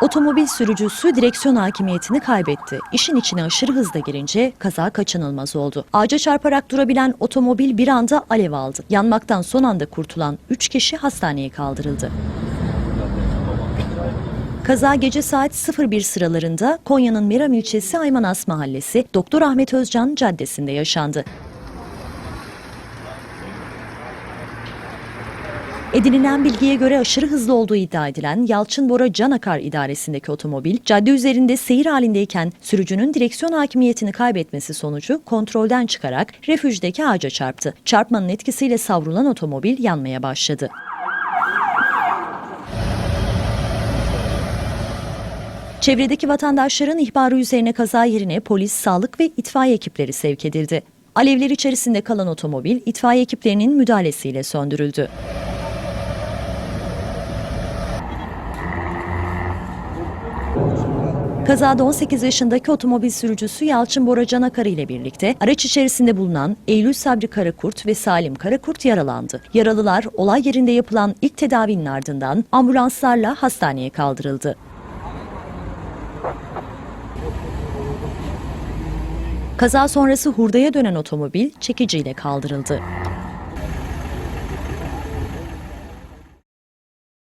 Otomobil sürücüsü direksiyon hakimiyetini kaybetti. İşin içine aşırı hızla girince kaza kaçınılmaz oldu. Ağaca çarparak durabilen otomobil bir anda alev aldı. Yanmaktan son anda kurtulan 3 kişi hastaneye kaldırıldı. Kaza gece saat 01 sıralarında Konya'nın Meram ilçesi Aymanas Mahallesi Doktor Ahmet Özcan Caddesi'nde yaşandı. Edinilen bilgiye göre aşırı hızlı olduğu iddia edilen Yalçın Bora Canakar idaresindeki otomobil cadde üzerinde seyir halindeyken sürücünün direksiyon hakimiyetini kaybetmesi sonucu kontrolden çıkarak refüjdeki ağaca çarptı. Çarpmanın etkisiyle savrulan otomobil yanmaya başladı. Çevredeki vatandaşların ihbarı üzerine kaza yerine polis, sağlık ve itfaiye ekipleri sevk edildi. Alevler içerisinde kalan otomobil itfaiye ekiplerinin müdahalesiyle söndürüldü. Kazada 18 yaşındaki otomobil sürücüsü Yalçın Bora Canakar ile birlikte araç içerisinde bulunan Eylül Sabri Karakurt ve Salim Karakurt yaralandı. Yaralılar olay yerinde yapılan ilk tedavinin ardından ambulanslarla hastaneye kaldırıldı. Kaza sonrası hurdaya dönen otomobil çekiciyle kaldırıldı.